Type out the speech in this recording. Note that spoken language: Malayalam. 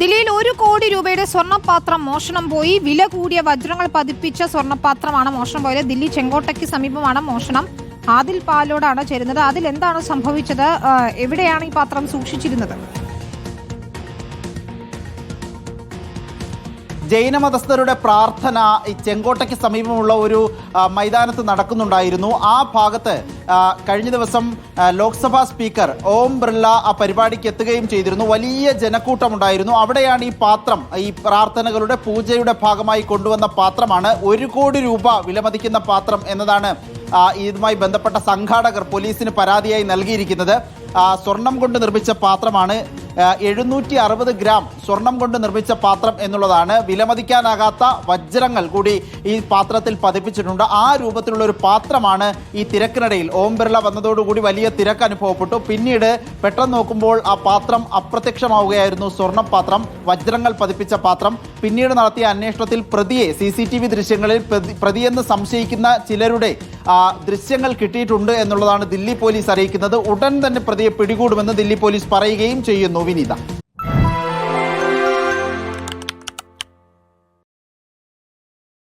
ദില്ലിയിൽ ഒരു കോടി രൂപയുടെ സ്വർണപാത്രം മോഷണം പോയി. വില കൂടിയ വജ്രങ്ങൾ പതിപ്പിച്ച സ്വർണപാത്രമാണ് മോഷണം പോയത്. ദില്ലി ചെങ്കോട്ടയ്ക്ക് സമീപമാണ് മോഷണം. ആദിൽ പാലോടാണ് ചേരുന്നത്. അതിൽ എന്താണ് സംഭവിച്ചത് എവിടെയാണ് ഈ പാത്രം സൂക്ഷിച്ചിരുന്നത്? ജൈനമതസ്ഥരുടെ പ്രാർത്ഥന ഈ ചെങ്കോട്ടയ്ക്ക് സമീപമുള്ള ഒരു മൈതാനത്ത് നടക്കുന്നുണ്ടായിരുന്നു. ആ ഭാഗത്ത് കഴിഞ്ഞ ദിവസം ലോക്സഭാ സ്പീക്കർ ഓം ബിർള ആ പരിപാടിക്ക് എത്തുകയും ചെയ്തിരുന്നു. വലിയ ജനക്കൂട്ടമുണ്ടായിരുന്നു. അവിടെയാണ് ഈ പാത്രം ഈ പ്രാർത്ഥനകളുടെ പൂജയുടെ ഭാഗമായി കൊണ്ടുവന്ന പാത്രമാണ്. ഒരു കോടി രൂപ വിലമതിക്കുന്ന പാത്രം എന്നതാണ് ഇതുമായി ബന്ധപ്പെട്ട സംഘാടകർ പോലീസിന് പരാതിയായി നൽകിയിരിക്കുന്നത്. സ്വർണം കൊണ്ട് നിർമ്മിച്ച പാത്രമാണ്. എഴുന്നൂറ്റി അറുപത് ഗ്രാം സ്വർണം കൊണ്ട് നിർമ്മിച്ച പാത്രം എന്നുള്ളതാണ് വിലമതിക്കാനാകാത്ത വജ്രങ്ങൾ കൂടി ഈ പാത്രത്തിൽ പതിപ്പിച്ചിട്ടുണ്ട്. ആ രൂപത്തിലുള്ള ഒരു പാത്രമാണ് ഈ തിരക്കിനിടയിൽ. ഓം ബിർള വന്നതോടുകൂടി വലിയ തിരക്ക് അനുഭവപ്പെട്ടു. പിന്നീട് പെട്ടെന്ന് നോക്കുമ്പോൾ ആ പാത്രം അപ്രത്യക്ഷമാവുകയായിരുന്നു. സ്വർണപാത്രം വജ്രങ്ങൾ പതിപ്പിച്ച പാത്രം. പിന്നീട് നടത്തിയ അന്വേഷണത്തിൽ പ്രതിയെ സി സി ടി വി ദൃശ്യങ്ങളിൽ പ്രതി പ്രതിയെന്ന് സംശയിക്കുന്ന ചിലരുടെ ദൃശ്യങ്ങൾ കിട്ടിയിട്ടുണ്ട് എന്നുള്ളതാണ് ദില്ലി പോലീസ് അറിയിക്കുന്നത്. ഉടൻ തന്നെ പ്രതിയെ പിടികൂടുമെന്ന് ദില്ലി പോലീസ് പറയുകയും ചെയ്യുന്നു. 比你大。